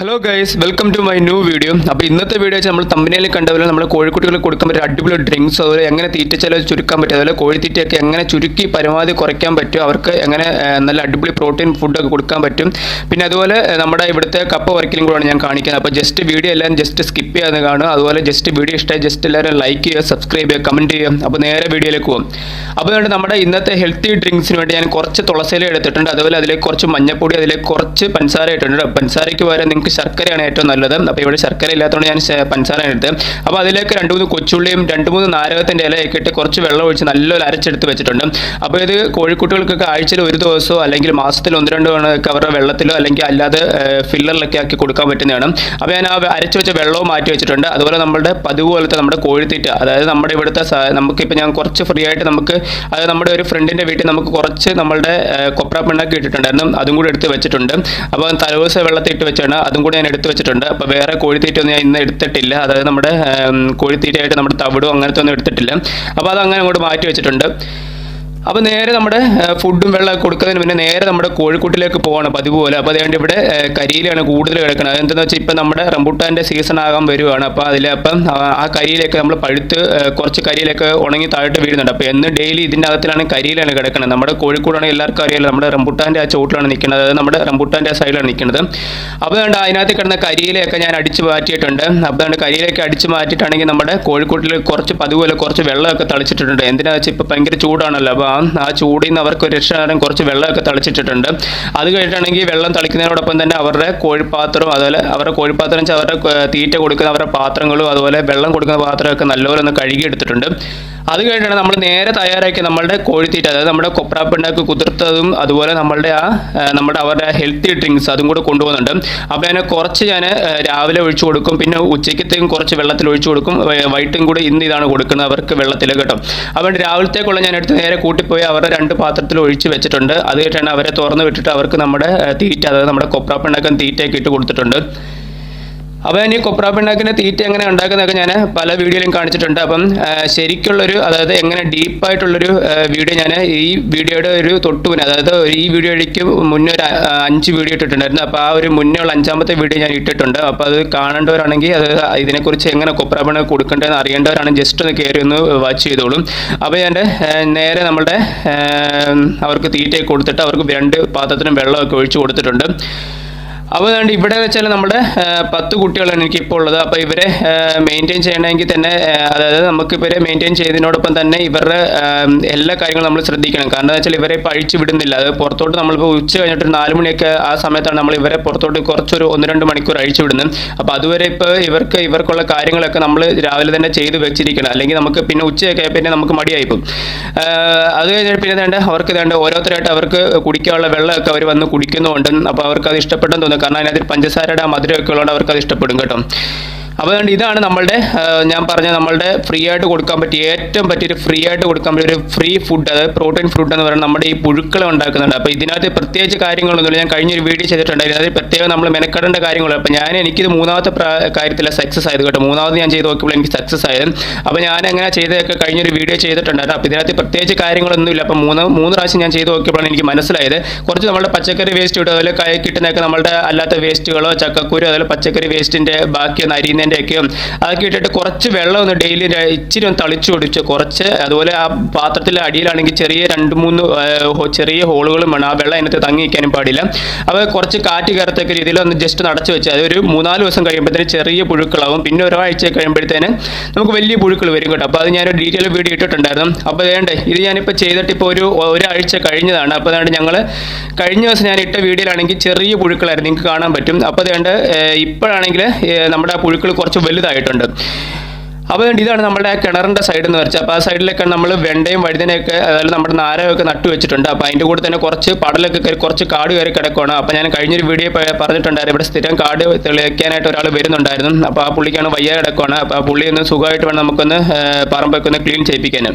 Hello guys welcome to my new video അപ്പോൾ ഇന്നത്തെ video വെച്ചാൽ നമ്മൾ തമ്പനയിൽ കണ്ടപോലെ നമ്മൾ കോഴിക്കുട്ടികൾ കൊടുക്കാൻ പറ്റിയ അടിപൊളി ഡ്രിങ്ക്സ് അതുപോലെ എങ്ങനെ തീറ്റ ചിലവ് ചുരുക്കാൻ പറ്റും അതുപോലെ കോഴിത്തീറ്റയൊക്കെ എങ്ങനെ ചുരുക്കി പരമാവധി കുറയ്ക്കാൻ പറ്റും അവർക്ക് എങ്ങനെ നല്ല അടിപൊളി പ്രോട്ടീൻ ഫുഡൊക്കെ കൊടുക്കാൻ പറ്റും. പിന്നെ അതുപോലെ നമ്മുടെ ഇവിടുത്തെ കപ്പ വർക്കിലും കൂടെയാണ് ഞാൻ കാണിക്കുന്നത്. അപ്പോൾ ജസ്റ്റ് വീഡിയോ എല്ലാം ജസ്റ്റ് സ്കിപ്പ് ചെയ്യാതെ കാണും അതുപോലെ ജസ്റ്റ് വീഡിയോ ഇഷ്ടമായി ജസ്റ്റ് എല്ലാവരും ലൈക്ക് ചെയ്യുക സബ്സ്ക്രൈബ് ചെയ്യുക കമന്റ് ചെയ്യുക. അപ്പോൾ നേരെ വീഡിയോയിലേക്ക് പോകും അപ്പോൾ അതുകൊണ്ട് നമ്മുടെ ഇന്നത്തെ ഹെൽത്തി ഡ്രിങ്ക്സിന് വേണ്ടി ഞാൻ കുറച്ച് തുളസിയില എടുത്തിട്ടുണ്ട്. അതുപോലെ അതിലേക്ക് കുറച്ച് മഞ്ഞപ്പൊടി അതിലേക്ക് കുറച്ച് പഞ്ചസാര ഇട്ടിട്ടുണ്ട്. പഞ്ചസാരയ്ക്ക് പകരം നിങ്ങൾക്ക് ശർക്കരയാണ് ഏറ്റവും നല്ലത്. അപ്പോൾ ഇവിടെ ശർക്കര ഇല്ലാത്തതുകൊണ്ട് ഞാൻ പഞ്ചസാര എടുത്ത് അപ്പോൾ അതിലേക്ക് രണ്ട് മൂന്ന് കൊച്ചുള്ളിയും രണ്ട് മൂന്ന് നാരകത്തിന്റെ ഇലയൊക്കെ ഇട്ട് കുറച്ച് വെള്ളം ഒഴിച്ച് നല്ലൊരു അരച്ചെടുത്ത് വെച്ചിട്ടുണ്ട്. അപ്പോൾ ഇത് കോഴിക്കുട്ടികൾക്കൊക്കെ ആഴ്ചയിൽ ഒരു ദിവസമോ അല്ലെങ്കിൽ മാസത്തിൽ ഒന്ന് രണ്ട് തവണയൊക്കെ അവരുടെ വെള്ളത്തിലോ അല്ലെങ്കിൽ അല്ലാതെ ഫില്ലറിലൊക്കെ ആക്കി കൊടുക്കാൻ പറ്റുന്നതാണ്. അപ്പോൾ ഞാൻ ആ അരച്ച് വെച്ച വെള്ളവും മാറ്റി വെച്ചിട്ടുണ്ട്. അതുപോലെ നമ്മുടെ പതിവ് പോലത്തെ നമ്മുടെ കോഴിത്തീറ്റ അതായത് നമ്മുടെ ഇവിടുത്തെ നമുക്ക് നമുക്കിപ്പോൾ ഞാൻ കുറച്ച് ഫ്രീ ആയിട്ട് നമുക്ക് അത് നമ്മുടെ ഒരു ഫ്രണ്ടിന്റെ വീട്ടിൽ നമുക്ക് കുറച്ച് നമ്മളുടെ കൊപ്ര പിണ്ണാക്കി ഇട്ടിട്ടുണ്ടായിരുന്നു. അതും കൂടി എടുത്ത് വെച്ചിട്ടുണ്ട്. അപ്പോൾ തലേദിവസം വെള്ളത്തിൽ ഇട്ട് വെച്ചാണ് അതും കൂടി ഞാൻ എടുത്തു വെച്ചിട്ടുണ്ട്. അപ്പോൾ വേറെ കോഴിത്തീറ്റ ഒന്നും ഞാൻ ഇന്ന് എടുത്തിട്ടില്ല. അതായത് നമ്മുടെ കോഴിത്തീറ്റയായിട്ട് നമ്മുടെ തവിടും അങ്ങനത്തെ ഒന്നും എടുത്തിട്ടില്ല. അപ്പോൾ അത് അങ്ങനെ അങ്ങോട്ട് മാറ്റി വെച്ചിട്ടുണ്ട്. അപ്പോൾ നേരെ നമ്മുടെ ഫുഡും വെള്ളമൊക്കെ കൊടുക്കുന്നതിന് മുന്നേ നേരെ നമ്മുടെ കോഴിക്കൂട്ടിലേക്ക് പോകണം പതിവ് പോലെ. അപ്പോൾ അതുകൊണ്ട് ഇവിടെ കരിയിലാണ് കൂടുതൽ കിടക്കുന്നത് അതെന്താണെന്ന് വെച്ചാൽ ഇപ്പം നമ്മുടെ റംബൂട്ടാന്റെ സീസൺ ആകാൻ വരുവാണ്. അപ്പോൾ അതിൽ അപ്പം ആ കരിയിലൊക്കെ നമ്മൾ പഴുത്ത് കുറച്ച് കരിയിലൊക്കെ ഉണങ്ങി താഴ്ത്തി വീഴുന്നുണ്ട്. അപ്പോൾ എന്ന് ഡെയിലി ഇതിന്റെ അകത്തിലാണ് കരിയിലാണ് കിടക്കുന്നത് നമ്മുടെ കോഴിക്കോടാണ് എല്ലാവർക്കും അറിയാലോ നമ്മുടെ റംബൂട്ടാന്റെ ആ ചോട്ടിലാണ് നിൽക്കുന്നത്. അതായത് നമ്മുടെ റംബൂട്ടാന്റെ ആ സൈഡിലാണ് നിൽക്കുന്നത്. അപ്പോൾ അതുകൊണ്ട് അതിനകത്ത് കിടന്ന കരിയിലൊക്കെ ഞാൻ അടിച്ച് മാറ്റിയിട്ടുണ്ട്. അപ്പോൾ അതുകൊണ്ട് കരിയിലൊക്കെ അടിച്ച് മാറ്റിയിട്ടാണെങ്കിൽ നമ്മുടെ കോഴിക്കോട്ടിൽ കുറച്ച് പതിവുപോലെ കുറച്ച് വെള്ളമൊക്കെ തളിച്ചിട്ടുണ്ട്. എന്തിനാണെന്ന് വെച്ചാൽ ഇപ്പോൾ ഭയങ്കര ചൂടാണല്ലോ. അപ്പോൾ ആ ആ ചൂടിൽ നിന്ന് അവർക്ക് രക്ഷകരം കുറച്ച് വെള്ളമൊക്കെ തളിച്ചിട്ടിട്ടുണ്ട്. അത് കഴിഞ്ഞിട്ടാണെങ്കിൽ വെള്ളം തളിക്കുന്നതിനോടൊപ്പം തന്നെ അവരുടെ കോഴിപ്പാത്രവും അതുപോലെ അവരുടെ കോഴിപ്പാത്രം വെച്ചാൽ അവരുടെ തീറ്റ കൊടുക്കുന്ന അവരുടെ പാത്രങ്ങളും അതുപോലെ വെള്ളം കൊടുക്കുന്ന പാത്രമൊക്കെ നല്ലപോലെ ഒന്ന് കഴുകി എടുത്തിട്ടുണ്ട്. അത് കഴിഞ്ഞിട്ടാണ് നമ്മൾ നേരെ തയ്യാറാക്കിയ നമ്മളുടെ കോഴിത്തീറ്റ അതായത് നമ്മുടെ കൊപ്രാപ്പിണ്ടാക്കി കുതിർത്തതും അതുപോലെ നമ്മളുടെ ആ നമ്മുടെ അവരുടെ ഹെൽത്തി ഡ്രിങ്ക്സ് അതും കൂടെ കൊണ്ടുപോകുന്നുണ്ട്. അപ്പോൾ അതിനെ കുറച്ച് ഞാൻ രാവിലെ ഒഴിച്ചു കൊടുക്കും. പിന്നെ ഉച്ചയ്ക്കത്തേക്കും കുറച്ച് വെള്ളത്തിൽ ഒഴിച്ചു കൊടുക്കും. വൈകിട്ടും കൂടെ ഇന്ന് ഇതാണ് കൊടുക്കുന്നത് അവർക്ക് വെള്ളത്തിൽ കേട്ടോ. അതുകൊണ്ട് രാവിലത്തേക്കുള്ള ഞാൻ എടുത്ത് നേരെ കൂട്ടിപ്പോയി അവരുടെ രണ്ട് പാത്രത്തിൽ ഒഴിച്ച് വെച്ചിട്ടുണ്ട്. അത് കഴിഞ്ഞിട്ടാണ് അവരെ തുറന്ന് വിട്ടിട്ട് അവർക്ക് നമ്മുടെ തീറ്റ അതായത് നമ്മുടെ കൊപ്രാപ്പിണ്ടാക്കാൻ തീറ്റയൊക്കെ ഇട്ട് കൊടുത്തിട്ടുണ്ട്. അപ്പോൾ ഈ കൊപ്ര പിണ്ണാക്കിന്റെ തീറ്റ എങ്ങനെ ഉണ്ടാക്കുന്നതൊക്കെ ഞാൻ പല വീഡിയോയിലും കാണിച്ചിട്ടുണ്ട്. അപ്പം ശരിക്കുള്ളൊരു അതായത് എങ്ങനെ ഡീപ്പായിട്ടുള്ളൊരു വീഡിയോ ഞാൻ ഈ വീഡിയോയുടെ ഒരു തൊട്ടുപിന് അതായത് ഈ വീഡിയോയ്ക്ക് മുന്നേ ഒരു അഞ്ച് വീഡിയോ ഇട്ടിട്ടുണ്ടായിരുന്നു. അപ്പോൾ ആ ഒരു മുന്നേ ഉള്ള അഞ്ചാമത്തെ വീഡിയോ ഞാൻ ഇട്ടിട്ടുണ്ട്. അപ്പോൾ അത് കാണേണ്ടവരാണെങ്കിൽ അത് ഇതിനെക്കുറിച്ച് എങ്ങനെ കൊപ്ര പിണ്ണ കൊടുക്കേണ്ടതെന്ന് അറിയേണ്ടവരാണെങ്കിൽ ജസ്റ്റ് ഒന്ന് കയറി ഒന്ന് വാച്ച് ചെയ്തോളും. അപ്പോൾ ഞാൻ നേരെ നമ്മുടെ ആ, അവർക്ക് തീറ്റയൊക്കെ കൊടുത്തിട്ട് അവർക്ക് രണ്ട് പാത്രത്തിനും വെള്ളമൊക്കെ ഒഴിച്ച് കൊടുത്തിട്ടുണ്ട്. അപ്പോൾ അതുകൊണ്ട് ഇവിടെ വെച്ചാൽ നമ്മുടെ പത്ത് കുട്ടികളാണ് എനിക്ക് ഇപ്പോൾ ഉള്ളത്. അപ്പോൾ ഇവരെ മെയിന്റെയിൻ ചെയ്യണമെങ്കിൽ തന്നെ അതായത് നമുക്ക് ഇവരെ മെയിന്റെയിൻ ചെയ്തതിനോടൊപ്പം തന്നെ ഇവരുടെ എല്ലാ കാര്യങ്ങളും നമ്മൾ ശ്രദ്ധിക്കണം. കാരണം എന്താ വെച്ചാൽ ഇവരെ പഴിച്ച് വിടുന്നില്ല. അത് പുറത്തോട്ട് നമ്മളിപ്പോൾ ഉച്ച കഴിഞ്ഞിട്ട് നാല് മണിയൊക്കെ ആ സമയത്താണ് നമ്മൾ ഇവരെ പുറത്തോട്ട് കുറച്ചൊരു ഒന്ന് രണ്ട് മണിക്കൂർ അഴിച്ചു വിടുന്നത്. അപ്പോൾ അതുവരെ ഇപ്പോൾ ഇവർക്ക് ഇവർക്കുള്ള കാര്യങ്ങളൊക്കെ നമ്മൾ രാവിലെ തന്നെ ചെയ്ത് വെച്ചിരിക്കണം. അല്ലെങ്കിൽ നമുക്ക് പിന്നെ ഉച്ചയൊക്കെ പിന്നെ നമുക്ക് മടിയായി പോകും. അത് കഴിഞ്ഞിട്ട് പിന്നെ വേണ്ട അവർക്ക് വേണ്ട ഓരോരുത്തരായിട്ട് അവർക്ക് കുടിക്കാനുള്ള വെള്ളമൊക്കെ അവർ വന്ന് കുടിക്കുന്നുണ്ട് അപ്പോൾ അവർക്ക് അത് ഇഷ്ടപ്പെട്ടെന്ന് തോന്നുന്നു. കാരണം അതിനകത്ത് പഞ്ചസാരയുടെ ആ മധുരമൊക്കെ ഉള്ളതുകൊണ്ട് അവർക്ക് അത് ഇഷ്ടപ്പെടും കേട്ടോ. അപ്പോൾ അതുകൊണ്ട് ഇതാണ് നമ്മളുടെ ഞാൻ പറഞ്ഞ നമ്മളുടെ ഫ്രീ ആയിട്ട് കൊടുക്കാൻ പറ്റിയ ഏറ്റവും പറ്റിയൊരു ഫ്രീ ആയിട്ട് കൊടുക്കാൻ പറ്റിയ ഒരു ഫ്രീ ഫുഡ് അതായത് പ്രോട്ടീൻ ഫുഡ് എന്ന് പറയുന്നത് നമ്മുടെ ഈ പുഴുക്കളെ ഉണ്ടാക്കുന്നുണ്ട്. അപ്പോൾ ഇതിനകത്ത് പ്രത്യേകിച്ച് കാര്യങ്ങളൊന്നുമില്ല. ഞാൻ കഴിഞ്ഞൊരു വീഡിയോ ചെയ്തിട്ടുണ്ടായിരുന്നു. അതിൽ പ്രത്യേകം നമ്മൾ മെനക്കെടേണ്ട കാര്യങ്ങളുണ്ട് അപ്പോൾ ഞാൻ എനിക്കിത് മൂന്നാമത്തെ കാര്യത്തിലെ സക്സസ് ആയത് കേട്ടോ. മൂന്നാമത് ഞാൻ ചെയ്ത് നോക്കിയപ്പോൾ എനിക്ക് സക്സസ് ആയത്. അപ്പോൾ ഞാൻ അങ്ങനെ ചെയ്തതൊക്കെ കഴിഞ്ഞൊരു വീഡിയോ ചെയ്തിട്ടുണ്ടായിരുന്നു. അപ്പോൾ ഇതിനകത്ത് പ്രത്യേകിച്ച് കാര്യങ്ങളൊന്നുമില്ല. അപ്പോൾ മൂന്ന് മൂന്ന് പ്രാവശ്യം ഞാൻ ചെയ്ത് നോക്കിയപ്പോഴാണ് എനിക്ക് മനസ്സിലായത്. കുറച്ച് നമ്മുടെ പച്ചക്കറി വേസ്റ്റ് ഇടും. അതുപോലെ കിട്ടുന്നതൊക്കെ നമ്മുടെ അല്ലാത്ത വേസ്റ്റുകളോ ചക്കക്കുരോ അതുപോലെ പച്ചക്കറി വേസ്റ്റിന്റെ ബാക്കി അരിയുന്നതിന്റെ ഒക്കെയും അതൊക്കെ ഇട്ടിട്ട് കുറച്ച് വെള്ളം ഒന്ന് ഡെയിലി ഇച്ചിരി ഒന്ന് തളിച്ചു കൊടുച്ച് കുറച്ച് അതുപോലെ ആ പാത്രത്തിലെ അടിയിലാണെങ്കിൽ ചെറിയ രണ്ട് മൂന്ന് ചെറിയ ഹോളുകളും വേണം. ആ വെള്ളം അതിനകത്ത് തങ്ങി നിൽക്കാനും പാടില്ല. അപ്പോൾ കുറച്ച് കാറ്റ് കയറത്തക്ക രീതിയിൽ ഒന്ന് ജസ്റ്റ് നടച്ചു വെച്ചാൽ അതൊരു മൂന്നാൽ ദിവസം കഴിയുമ്പോഴത്തേന് ചെറിയ പുഴുക്കളാവും. പിന്നെ ഒരാഴ്ച കഴിയുമ്പോഴത്തേന് നമുക്ക് വലിയ പുഴുക്കൾ വരും കേട്ടോ. അപ്പോൾ അത് ഞാനൊരു ഡീറ്റെയിൽ വീഡിയോ ഇട്ടിട്ടുണ്ടായിരുന്നു. അപ്പോൾ വേണ്ടേ ഇത് ഞാനിപ്പോൾ ചെയ്തിട്ട് ഇപ്പോൾ ഒരു ഒരാഴ്ച കഴിഞ്ഞതാണ്. അപ്പോൾ അതുകൊണ്ട് ഞങ്ങൾ കഴിഞ്ഞ ദിവസം ഞാൻ ഇട്ട വീഡിയോയിലാണെങ്കിൽ ചെറിയ പുഴുക്കളായിരുന്നു. നിങ്ങൾക്ക് കാണാൻ പറ്റും. അപ്പോൾ അതുകൊണ്ട് ഇപ്പോഴാണെങ്കിൽ നമ്മുടെ ആ പുഴുക്കൾ കുറച്ച് വലുതായിട്ടുണ്ട്. അപ്പോൾ ഇതാണ് നമ്മുടെ കിണറിന്റെ സൈഡ് എന്ന് വെച്ചാൽ അപ്പോൾ ആ സൈഡിലൊക്കെ നമ്മൾ വെണ്ടയും വഴുതനയൊക്കെ അതായത് നമ്മുടെ നാരകമൊക്കെ നട്ടു വെച്ചിട്ടുണ്ട്. അപ്പോൾ അതിന്റെ കൂടെ തന്നെ കുറച്ച് പടലൊക്കെ കയറി കുറച്ച് കാട് കയറി കിടക്കുകയാണ് അപ്പോൾ ഞാൻ കഴിഞ്ഞൊരു വീഡിയോ പറഞ്ഞിട്ടുണ്ടായിരുന്നു. ഇവിടെ സ്ഥിരം കാട് തെളിയിക്കാനായിട്ട് ഒരാൾ വരുന്നുണ്ടായിരുന്നു. അപ്പോൾ ആ പുള്ളിക്കാണ് വയ്യ കിടക്കുകയാണ് അപ്പോൾ ആ പുള്ളി ഒന്ന് സുഖമായിട്ട് വേണം നമുക്കൊന്ന് പറമ്പൊക്കെ ഒന്ന് ക്ലീൻ ചെയ്യിപ്പിക്കാൻ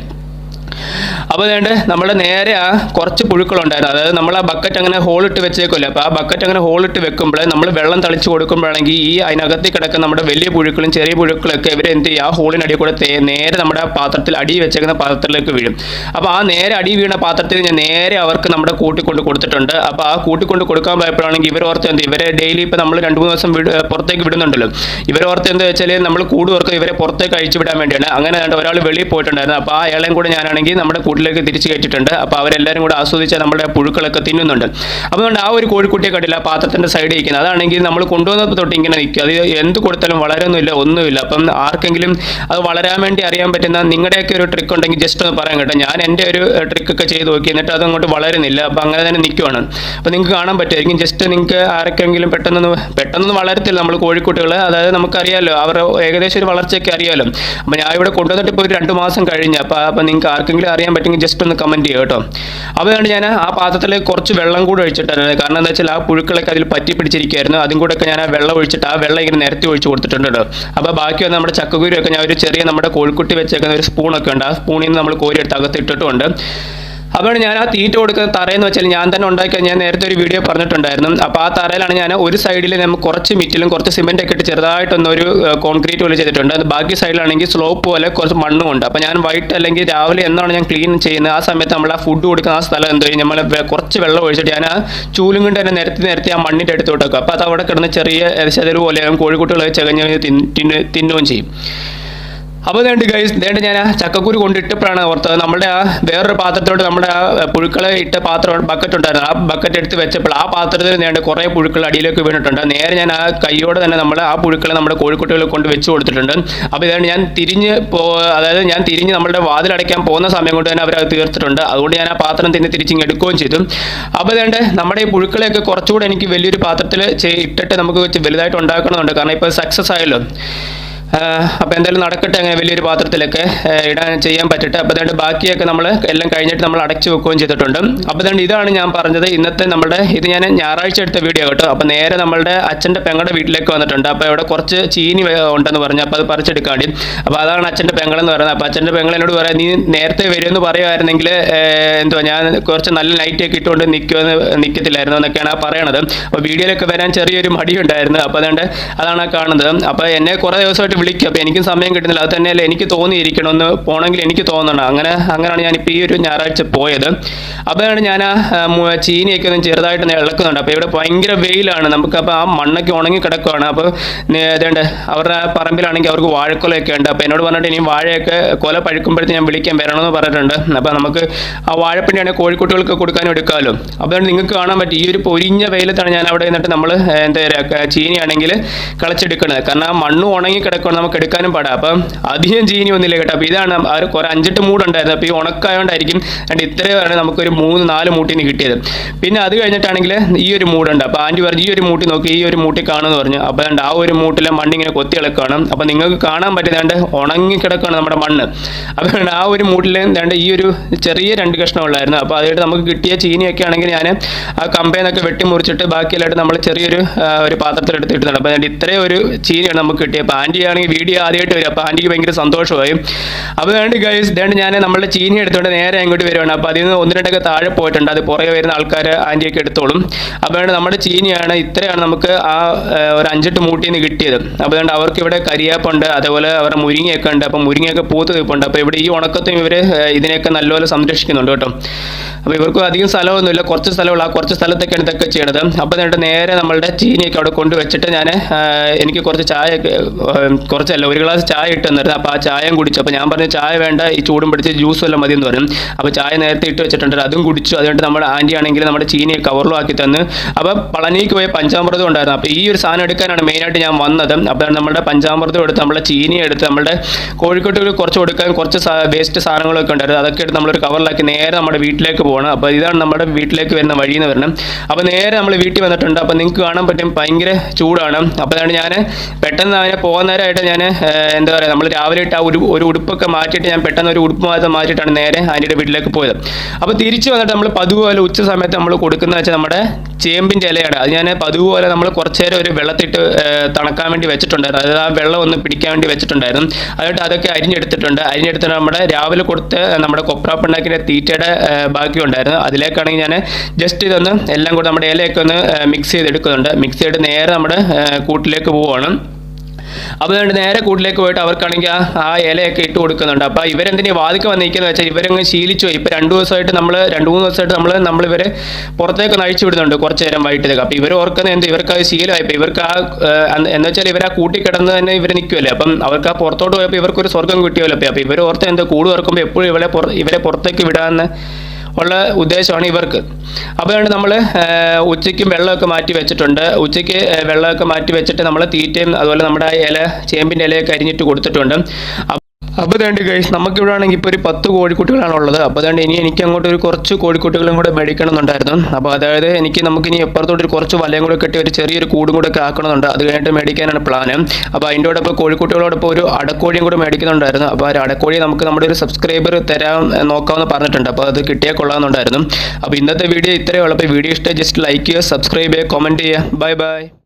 അപ്പോൾ വേണ്ട നമ്മുടെ നേരെ ആ കുറച്ച് പുഴുക്കളുണ്ടായിരുന്നു. അതായത് നമ്മൾ ആ ബക്കറ്റ് അങ്ങനെ ഹോളിട്ട് വെച്ചേക്കുമല്ലോ അപ്പോൾ ആ ബക്കറ്റ് അങ്ങനെ ഹോളിട്ട് വെക്കുമ്പോൾ നമ്മൾ വെള്ളം തളിച്ച് കൊടുക്കുമ്പോഴാണെങ്കിൽ ഈ അതിനകത്ത് കിടക്കുന്ന നമ്മുടെ വലിയ പുഴുക്കളും ചെറിയ പുഴുക്കളൊക്കെ ഇവർ എന്ത് ചെയ്യും? ആ ഹോളിനടി കൂടെ നേരെ നമ്മുടെ പാത്രത്തിൽ അടി വെച്ചേക്കുന്ന പാത്രത്തിലേക്ക് വീഴും. അപ്പോൾ ആ നേരെ അടി വീണ പാത്രത്തിൽ ഞാൻ നേരെ അവർക്ക് നമ്മുടെ കൂട്ടിക്കൊണ്ട് കൊടുത്തിട്ടുണ്ട്. അപ്പോൾ ആ കൂട്ടിക്കൊണ്ട് കൊടുക്കാൻ പോയപ്പോഴാണെങ്കിൽ ഇവർ ഓർത്ത് എന്ത് ഇവരെ ഡെയിലി ഇപ്പോൾ നമ്മൾ രണ്ട് മൂന്ന് ദിവസം പുറത്തേക്ക് വിടുന്നുണ്ടല്ലോ. ഇവർ ഓർത്ത് എന്താ വെച്ചാൽ നമ്മൾ കൂടുവർക്ക് ഇവരെ പുറത്തേക്ക് അഴിച്ചു വിടാൻ വേണ്ടിയാണ്. അങ്ങനെ ഒരാൾ വെളിയിൽ പോയിട്ടുണ്ടായിരുന്നു. അപ്പോൾ ആ ഇളയും കൂടെ ഞാനാണെങ്കിൽ നമ്മുടെ കൂട്ടിലേക്ക് തിരിച്ചു കയറ്റിയിട്ടുണ്ട്. അപ്പോൾ അവരെല്ലാവരും കൂടെ ആസ്വദിച്ചാൽ നമ്മുടെ പുഴുക്കളൊക്കെ തിന്നുന്നുണ്ട്. അപ്പോൾ ആ ഒരു കോഴിക്കുട്ടിയെ കണ്ടില്ല ആ പാത്രത്തിന്റെ സൈഡിൽ ഇരിക്കുന്നത് അതാണെങ്കിൽ നമ്മൾ കൊണ്ടുവന്ന തൊട്ട് ഇങ്ങനെ നിൽക്കും. അത് എന്ത് കൊടുത്താലും വളരൊന്നുമില്ല ഒന്നുമില്ല. അപ്പം ആർക്കെങ്കിലും അത് വളരാൻ വേണ്ടി അറിയാൻ പറ്റുന്ന നിങ്ങളുടെയൊക്കെ ഒരു ട്രിക്ക് ഉണ്ടെങ്കിൽ ജസ്റ്റ് ഒന്ന് പറയാൻ കേട്ടോ. ഞാൻ എന്റെ ഒരു ട്രിക്കൊക്കെ ചെയ്ത് നോക്കി എന്നിട്ട് അതങ്ങോട്ട് വളരുന്നില്ല. അപ്പോൾ അങ്ങനെ തന്നെ നിൽക്കുവാണ്. അപ്പോൾ നിങ്ങൾക്ക് കാണാൻ പറ്റുമായിരിക്കും. ജസ്റ്റ് നിങ്ങൾക്ക് ആർക്കെങ്കിലും പെട്ടെന്നൊന്ന് പെട്ടെന്നൊന്നും വളരത്തില്ല നമ്മൾ കോഴിക്കുട്ടികൾ അതായത് നമുക്കറിയാമല്ലോ അവർ ഏകദേശം ഒരു വളർച്ചയൊക്കെ അറിയാമല്ലോ അപ്പോൾ ഞാൻ ഇവിടെ കൊണ്ടുവന്നിട്ട് ഇപ്പോൾ ഒരു രണ്ട് മാസം കഴിഞ്ഞ്. അപ്പോൾ അപ്പോൾ നിങ്ങൾക്ക് ആർക്കെങ്കിലും അറിയാൻ പറ്റുമെങ്കിൽ ജസ്റ്റ് ഒന്ന് കമന്റ് ചെയ്യുക കേട്ടോ. അതുകൊണ്ട് ഞാൻ ആ പാത്രത്തിൽ കുറച്ച് വെള്ളം കൂടെ ഒഴിച്ചിട്ടുണ്ട് കാരണം എന്താ വെച്ചാൽ ആ പുഴുക്കളൊക്കെ അതിൽ പറ്റി പിടിച്ചിരിക്കുകയായിരുന്നു അതും കൂടെ ഒക്കെ ഞാൻ ആ വെള്ളം ഒഴിച്ചിട്ട് ആ വെള്ളം ഇങ്ങനെ നിരത്തി ഒഴിച്ച് കൊടുത്തിട്ടുണ്ട് കേട്ടോ. അപ്പോൾ ബാക്കി വന്ന് നമ്മുടെ ചക്കക്കുരുമൊക്കെ ഞാൻ ഒരു ചെറിയ നമ്മുടെ കോഴിക്കുട്ടി വെച്ചേക്കുന്ന ഒരു സ്പൂണൊക്കെ ഉണ്ട്. ആ സ്പൂണിൽ നിന്ന് നമ്മൾ കോരി എടുത്ത് അകത്ത് ഇട്ടിട്ടുമുണ്ട്. അപ്പോൾ ഞാൻ ആ തീറ്റ കൊടുക്കുന്ന തറയെന്ന് വെച്ചാൽ ഞാൻ തന്നെ ഉണ്ടാക്കിയാൽ ഞാൻ നേരത്തെ ഒരു വീഡിയോ പറഞ്ഞിട്ടുണ്ടായിരുന്നു. അപ്പോൾ ആ തറയിലാണ് ഞാൻ ഒരു സൈഡിൽ നമുക്ക് കുറച്ച് മിറ്റിലും കുറച്ച് സിമെന്റ് ഒക്കെ ഇട്ട് ചെറുതായിട്ടൊന്നൊരു കോൺക്രീറ്റ് പോലെ ചെയ്തിട്ടുണ്ട്. ബാക്കി സൈഡിലാണെങ്കിൽ സ്ലോപ്പ് പോലെ കുറച്ച് മണ്ണും ഉണ്ട്. അപ്പോൾ ഞാൻ വൈകിട്ട് അല്ലെങ്കിൽ രാവിലെ എന്നാണ് ഞാൻ ക്ലീൻ ചെയ്യുന്നത് ആ സമയത്ത് നമ്മൾ ആ ഫുഡ് കൊടുക്കുന്ന ആ സ്ഥലം എന്ത് നമ്മൾ കുറച്ച് വെള്ളം ഒഴിച്ചിട്ട് ഞാൻ ആ ചൂലും കൊണ്ട് തന്നെ നിരത്തി നിരത്തി ആ മണ്ണിന്റെ അടുത്ത് വിട്ടേക്കും അപ്പോൾ അത് അവിടെ കിടന്ന് ചെറിയ ചെതൽ പോലെ കോഴിക്കുട്ടികൾ ചകഞ്ഞ് തിന്ന് തിന്നു- തിന്നുകയും ചെയ്യും. അപ്പോൾ ഇതേണ്ട് ഗൈസ് ഇതേണ്ട് ഞാൻ ആ ചക്കക്കുരു കൊണ്ടിട്ടപ്പോഴാണ് ഓർത്തത്. നമ്മുടെ ആ വേറൊരു പാത്രത്തിലോട്ട് നമ്മുടെ ആ പുഴുക്കളെ ഇട്ട പാത്രം ബക്കറ്റ് ഉണ്ടായിരുന്നു. ആ ബക്കറ്റ് എടുത്ത് വെച്ചപ്പോൾ ആ പാത്രത്തിൽ നേണ്ട കുറേ പുഴുക്കൾ അടിയിലേക്ക് വീണിട്ടുണ്ട്. നേരെ ഞാൻ ആ കൈയോടെ തന്നെ നമ്മൾ ആ പുഴുക്കളെ നമ്മുടെ കോഴിക്കുട്ടികളെ കൊണ്ട് വെച്ച് കൊടുത്തിട്ടുണ്ട്. അപ്പോൾ ഇതാണ് ഞാൻ തിരിഞ്ഞ് പോ അതായത് ഞാൻ തിരിഞ്ഞ് നമ്മുടെ വാതിലടയ്ക്കാൻ പോകുന്ന സമയം കൊണ്ട് തന്നെ അവർ അത് തീർത്തിട്ടുണ്ട്. അതുകൊണ്ട് ഞാൻ ആ പാത്രം തന്നെ തിരിച്ചു എടുക്കുകയും ചെയ്തു. അപ്പോൾ ഇതേണ്ട് നമ്മുടെ ഈ പുഴുക്കളെയൊക്കെ കുറച്ചുകൂടെ എനിക്ക് വലിയൊരു പാത്രത്തിൽ ഇട്ടിട്ട് നമുക്ക് വലുതായിട്ട് ഉണ്ടാക്കണമെന്നുണ്ട്. കാരണം ഇപ്പോൾ സക്സസ് ആയല്ലോ. അപ്പോൾ എന്തായാലും നടക്കട്ടെ അങ്ങനെ വലിയൊരു പാത്രത്തിലൊക്കെ ഇടാൻ ചെയ്യാൻ പറ്റട്ടെ. അപ്പോൾ അതുകൊണ്ട് ബാക്കിയൊക്കെ നമ്മൾ എല്ലാം കഴിഞ്ഞിട്ട് നമ്മൾ അടച്ചു വെക്കുകയും ചെയ്തിട്ടുണ്ട്. അപ്പോൾ അതുകൊണ്ട് ഇതാണ് ഞാൻ പറഞ്ഞത്. ഇന്നത്തെ നമ്മുടെ ഇത് ഞാൻ ഞായറാഴ്ച എടുത്ത വീഡിയോ കേട്ടോ. അപ്പോൾ നേരെ നമ്മുടെ അച്ഛന്റെ പെങ്ങളുടെ വീട്ടിലേക്ക് വന്നിട്ടുണ്ട്. അപ്പോൾ ഇവിടെ കുറച്ച് ചീനി ഉണ്ടെന്ന് പറഞ്ഞു. അപ്പോൾ അത് പറിച്ചെടുക്കാൻ വേണ്ടി. അപ്പോൾ അതാണ് അച്ഛന്റെ പെങ്ങളെന്ന് പറയുന്നത്. അപ്പോൾ അച്ഛന്റെ പെങ്ങൾ എന്നോട് പറയാം നീ നേരത്തെ വരുമെന്ന് പറയുമായിരുന്നെങ്കിൽ എന്തുവാ ഞാൻ കുറച്ച് നല്ല ലൈറ്റൊക്കെ ഇട്ടുകൊണ്ട് നിൽക്കുമെന്ന് നിൽക്കത്തില്ലായിരുന്നു എന്നൊക്കെയാണ് ആ പറയണത്. അപ്പോൾ വീഡിയോയിലൊക്കെ വരാൻ ചെറിയൊരു മടിയുണ്ടായിരുന്നു. അപ്പോൾ അതുകൊണ്ട് അതാണ് കാണുന്നത്. അപ്പോൾ എന്നെ കുറേ ദിവസമായിട്ട് വിളിക്കും. അപ്പോൾ എനിക്കും സമയം കിട്ടുന്നില്ല. അത് തന്നെയല്ല എനിക്ക് തോന്നിയിരിക്കണമെന്ന് പോകണമെങ്കിൽ എനിക്ക് തോന്നണം. അങ്ങനെ അങ്ങനെയാണ് ഞാൻ ഞാനിപ്പോൾ ഈ ഒരു ഞായറാഴ്ച പോയത്. അപ്പോഴാണ് ഞാൻ ആ ചീനിയൊക്കെ ഒന്ന് ചെറുതായിട്ട് ഇളക്കുന്നുണ്ട്. അപ്പോൾ ഇവിടെ ഭയങ്കര വെയിലാണ്. നമുക്ക് അപ്പോൾ ആ മണ്ണൊക്കെ ഉണങ്ങി കിടക്കുകയാണ് അപ്പോൾ ഇതേണ്ട അവരുടെ പറമ്പിലാണെങ്കിൽ അവർക്ക് വാഴക്കൊലയൊക്കെ ഉണ്ട്. അപ്പോൾ എന്നോട് പറഞ്ഞിട്ട് ഇനി വാഴയൊക്കെ കൊല പഴുക്കുമ്പോഴത്തേക്ക് ഞാൻ വിളിക്കാൻ വരണമെന്ന് പറഞ്ഞിട്ടുണ്ട്. അപ്പോൾ നമുക്ക് ആ വാഴപ്പിണ്ടിയാണെങ്കിൽ കോഴിക്കുട്ടികൾക്ക് കൊടുക്കാനും എടുക്കാമല്ലോ. അപ്പോൾ നിങ്ങൾക്ക് കാണാൻ പറ്റും. ഈ ഒരു പൊരിഞ്ഞ വെയിലത്താണ് ഞാൻ അവിടെ നിന്നിട്ട് നമ്മൾ എന്താ പറയുക ചീനിയാണെങ്കിൽ കളച്ചെടുക്കുന്നത് കാരണം ആ മണ്ണ് ഉണങ്ങി കിടക്കണം നമുക്ക് എടുക്കാനും പാടാം. അപ്പം അധികം ചീനി ഒന്നുമില്ല കേട്ടോ. അപ്പോൾ ഇതാണ് ഒരു കുറേ അഞ്ചെട്ട് മൂടുണ്ടായിരുന്നു അപ്പോൾ ഈ ഉണക്കായതുകൊണ്ടായിരിക്കും രണ്ട് ഇത്രയാണ് നമുക്കൊരു മൂന്ന് നാല് മൂട്ടിന് കിട്ടിയത്. പിന്നെ അത് കഴിഞ്ഞിട്ടാണെങ്കിൽ ഈ ഒരു മൂടുണ്ട്. അപ്പോൾ ആന്റി പറഞ്ഞു ഈ ഒരു മൂട്ടി നോക്കി ഈ ഒരു മൂട്ടി കാണുമെന്ന് പറഞ്ഞു. അപ്പോൾ അതുകൊണ്ട് ആ ഒരു മൂട്ടിലെ മണ്ണിങ്ങനെ കൊത്തി ഇളക്കുകയാണ് അപ്പോൾ നിങ്ങൾക്ക് കാണാൻ പറ്റുന്നതുകൊണ്ട് ഉണങ്ങി കിടക്കുകയാണ് നമ്മുടെ മണ്ണ്. അപ്പോൾ ആ ഒരു മൂട്ടിൽ രണ്ട് ഈ ഒരു ചെറിയ രണ്ട് കഷ്ണം ഉള്ളായിരുന്നു. അപ്പോൾ അതായിട്ട് നമുക്ക് കിട്ടിയ ചീനിയൊക്കെ ആണെങ്കിൽ ഞാൻ ആ വെട്ടി മുറിച്ചിട്ട് ബാക്കിയെല്ലാം നമ്മൾ ചെറിയൊരു ഒരു പാത്രത്തിൽ എടുത്തിട്ടുണ്ട് അപ്പോൾ ഇത്രയും ഒരു ചീനിയാണ് നമുക്ക് കിട്ടിയത്. അപ്പോൾ ആന്റി ആണെങ്കിൽ വീഡിയോ ആദ്യമായിട്ട് വരും. അപ്പോൾ ആന്റിക്ക് ഭയങ്കര സന്തോഷമായി. അപ്പോൾ വേണ്ട ഗൈസ് ഇതുകൊണ്ട് ഞാൻ നമ്മളുടെ ചീനി എടുത്തുകൊണ്ട് നേരെ അങ്ങോട്ട് വരുവാണ്. അപ്പോൾ അതിൽ നിന്ന് ഒന്ന് രണ്ടൊക്കെ താഴെ പോയിട്ടുണ്ട്. അത് പുറകെ വരുന്ന ആൾക്കാർ ആന്റിയൊക്കെ എടുത്തോളും. അപ്പോൾ വേണ്ട നമ്മുടെ ചീനിയാണ് ഇത്രയാണ് നമുക്ക് ആ ഒരു അഞ്ചെട്ട് മൂട്ടിൽ നിന്ന് കിട്ടിയത്. അപ്പോൾ അതുകൊണ്ട് അവർക്ക് ഇവിടെ കരിയാപ്പുണ്ട്. അതേപോലെ അവരുടെ മുരിങ്ങയൊക്കെ ഉണ്ട്. അപ്പോൾ മുരിങ്ങയൊക്കെ പൂത്ത് നിൽപ്പുണ്ട്. അപ്പോൾ ഇവിടെ ഈ ഉണക്കത്തും ഇവർ ഇതിനെയൊക്കെ നല്ലപോലെ സംരക്ഷിക്കുന്നുണ്ട് കേട്ടോ. അപ്പോൾ ഇവർക്കും അധികം സ്ഥലമൊന്നുമില്ല. കുറച്ച് സ്ഥലമുള്ള ആ കുറച്ച് സ്ഥലത്തൊക്കെയാണ് ഇതൊക്കെ ചെയ്യണത്. അപ്പോൾ എന്നിട്ട് നേരെ നമ്മളുടെ ചീനിയൊക്കെ അവിടെ കൊണ്ടുവച്ചിട്ട് ഞാൻ എനിക്ക് കുറച്ച് ചായ കുറച്ചല്ല ഒരു ഗ്ലാസ് ചായ ഇട്ട് തന്നിരുന്നു. അപ്പോൾ ആ ചായയും കുടിച്ചു അപ്പോൾ ഞാൻ പറഞ്ഞു ചായ വേണ്ട ഈ ചൂടും പിടിച്ച് ജ്യൂസ് വല്ല മതി എന്ന് പറഞ്ഞു. അപ്പോൾ ചായ നേരത്തെ ഇട്ട് വെച്ചിട്ടുണ്ട്. അതും കുടിച്ചു. അതുകൊണ്ട് നമ്മുടെ ആന്റി ആണെങ്കിൽ നമ്മുടെ ചീനി കവറിലും ആക്കി തന്ന്. അപ്പോൾ പളനിക്ക് പോയ പഞ്ചാമൃതം ഉണ്ടായിരുന്നു. അപ്പോൾ ഈ ഒരു സാധനം എടുക്കാനാണ് മെയിനായിട്ട് ഞാൻ വന്നത്. അപ്പോൾ നമ്മുടെ പഞ്ചാമൃതം എടുത്ത് നമ്മുടെ ചീനി എടുത്ത് നമ്മുടെ കോഴിക്കോട്ടുകൾ കുറച്ച് കൊടുക്കാൻ കുറച്ച് വേസ്റ്റ് സാധനങ്ങളൊക്കെ ഉണ്ടായിരുന്നു. അതൊക്കെ എടുത്ത് നമ്മളൊരു കവറിലാക്കി നേരെ നമ്മുടെ വീട്ടിലേക്ക് പോകണം. അപ്പോൾ ഇതാണ് നമ്മുടെ വീട്ടിലേക്ക് വരുന്ന വഴി എന്ന് പറഞ്ഞത് അപ്പോൾ നേരെ നമ്മൾ വീട്ടിൽ വന്നിട്ടുണ്ട്. അപ്പോൾ നിങ്ങൾക്ക് കാണാൻ പറ്റും ഭയങ്കര ചൂടാണ്. അപ്പോൾ അതാണ് ഞാൻ പെട്ടെന്ന് അവനെ പോകാൻ നേരം ആയിട്ട് ഞാൻ എന്താ പറയുക നമ്മൾ രാവിലെ ഇട്ട് ആ ഒരു ഒരു ഉടുപ്പൊക്കെ മാറ്റിയിട്ട് ഞാൻ പെട്ടെന്ന് ഒരു ഉടുപ്പ് മാത്രം മാറ്റിയിട്ടാണ് നേരെ ആന്റിയുടെ വീട്ടിലേക്ക് പോയത്. അപ്പോൾ തിരിച്ച് വന്നിട്ട് നമ്മൾ പതുപോലെ പോലെ ഉച്ച സമയത്ത് നമ്മൾ കൊടുക്കുന്ന വെച്ചാൽ നമ്മുടെ ചേമ്പിന്റെ ഇലയാണ്. അത് ഞാൻ പതുപോലെ പോലെ നമ്മൾ കുറച്ച് നേരം ഒരു വെള്ളത്തിട്ട് തണക്കാൻ വേണ്ടി വെച്ചിട്ടുണ്ടായിരുന്നു. അതായത് ആ വെള്ളം ഒന്ന് പിടിക്കാൻ വേണ്ടി വെച്ചിട്ടുണ്ടായിരുന്നു. അതുകൊണ്ട് അതൊക്കെ അരിഞ്ഞെടുത്തിട്ടുണ്ട്. അരിഞ്ഞെടുത്തിട്ട് നമ്മുടെ രാവിലെ കൊടുത്ത് നമ്മുടെ കൊപ്രാപ്പിണ്ണാക്കിന്റെ തീറ്റയുടെ ബാക്കി ഉണ്ടായിരുന്നു അതിലേക്കാണെങ്കിൽ ഞാൻ ജസ്റ്റ് ഇതൊന്ന് എല്ലാം കൂടെ നമ്മുടെ ഇലയൊക്കെ ഒന്ന് മിക്സ് ചെയ്തെടുക്കുന്നുണ്ട്. മിക്സ് ചെയ്തിട്ട് നേരെ നമ്മുടെ കൂട്ടിലേക്ക് പോവുകയാണ് അപ്പോൾ അതുകൊണ്ട് നേരെ കൂട്ടിലേക്ക് പോയിട്ട് അവർക്കാണെങ്കിൽ ആ ഇലയൊക്കെ ഇട്ട് കൊടുക്കുന്നുണ്ട്. അപ്പോൾ ഇവരെന്തിനാ വാതിക്ക് വന്നിരിക്കുന്നത് വെച്ചാൽ ഇവരങ്ങ് ശീലിച്ചു ഇപ്പോൾ രണ്ട് ദിവസമായിട്ട് നമ്മൾ രണ്ട് മൂന്ന് ദിവസമായിട്ട് നമ്മൾ നമ്മളിവരെ പുറത്തേക്ക് ഒന്ന് അഴിച്ചു വിടുന്നുണ്ട് കുറച്ച് നേരം വൈകിട്ടേക്ക്. അപ്പോൾ ഇവർ ഓർക്കുന്ന എന്ത്? ഇവർക്ക് അത് ശീലമായി ഇപ്പോൾ ഇവർക്ക് ആ എന്ന് വെച്ചാൽ ഇവർ ആ കൂട്ടി കിടന്ന് തന്നെ ഇവർ നിൽക്കുമല്ലേ അപ്പം അവർക്ക് ആ പുറത്തോട്ട് പോയപ്പോൾ ഇവർക്കൊരു സ്വർഗം കിട്ടിയല്ലോ. അപ്പോൾ ഇവർ ഓർത്ത് എന്ത് കൂട് ഓർക്കുമ്പോൾ എപ്പോഴും ഇവരെ ഇവരെ പുറത്തേക്ക് വിടാമെന്ന് ഉള്ള ഉദ്ദേശമാണ് ഇവർക്ക്. അപ്പോൾ നമ്മൾ ഉച്ചയ്ക്കും വെള്ളമൊക്കെ മാറ്റി വെച്ചിട്ടുണ്ട്. ഉച്ചയ്ക്ക് വെള്ളമൊക്കെ മാറ്റി വെച്ചിട്ട് നമ്മൾ തീറ്റയും അതുപോലെ നമ്മുടെ ഇല ചേമ്പിന്റെ ഇലയൊക്കെ അരിഞ്ഞിട്ട് കൊടുത്തിട്ടുണ്ട്. അപ്പോൾ തേണ്ടി കഴിച്ച് നമുക്കിവിടെ ആണെങ്കിൽ ഇപ്പൊ ഒരു പത്ത് കോഴിക്കുട്ടികളാണ് ഉള്ളത് അപ്പോൾ തേണ്ടി ഇനി എനിക്ക് അങ്ങോട്ട് ഒരു കുറച്ച് കോഴിക്കുട്ടികളും കൂടെ മേടിക്കണമെന്നുണ്ടായിരുന്നു. അപ്പോൾ അതായത് എനിക്ക് നമുക്ക് ഇനി എപ്പുറത്തോട്ട് ഒരു കുറച്ച് വലയും കൂടെ കെട്ടി ഒരു ചെറിയൊരു കൂടും കൂടെ ഒക്കെ ആക്കണമെന്നുണ്ട് അത് കഴിഞ്ഞിട്ട് മേടിക്കാനാണ് പ്ലാൻ അപ്പോൾ അതിന്റെ കൂടെ കോഴിക്കുട്ടികളോടൊപ്പം ഒരു അടക്കോഴിയും കൂടെ മേടിക്കുന്നുണ്ടായിരുന്നു. അപ്പോൾ ആ അടക്കോഴി നമുക്ക് നമ്മുടെ ഒരു സബ്സ്ക്രൈബർ തരാൻ നോക്കാമെന്ന് പറഞ്ഞിട്ടുണ്ട്. അപ്പോൾ അത് കിട്ടിയാൽ കൊള്ളാമെന്നുണ്ടായിരുന്നു. അപ്പോൾ ഇന്നത്തെ വീഡിയോ ഇത്രയേ ഉള്ളൂ. അപ്പോൾ വീഡിയോ ഇഷ്ടം ജസ്റ്റ് ലൈക്ക് ചെയ്യുക സബ്സ്ക്രൈബ് ചെയ്യുക കമന്റ് ചെയ്യുക. Bye bye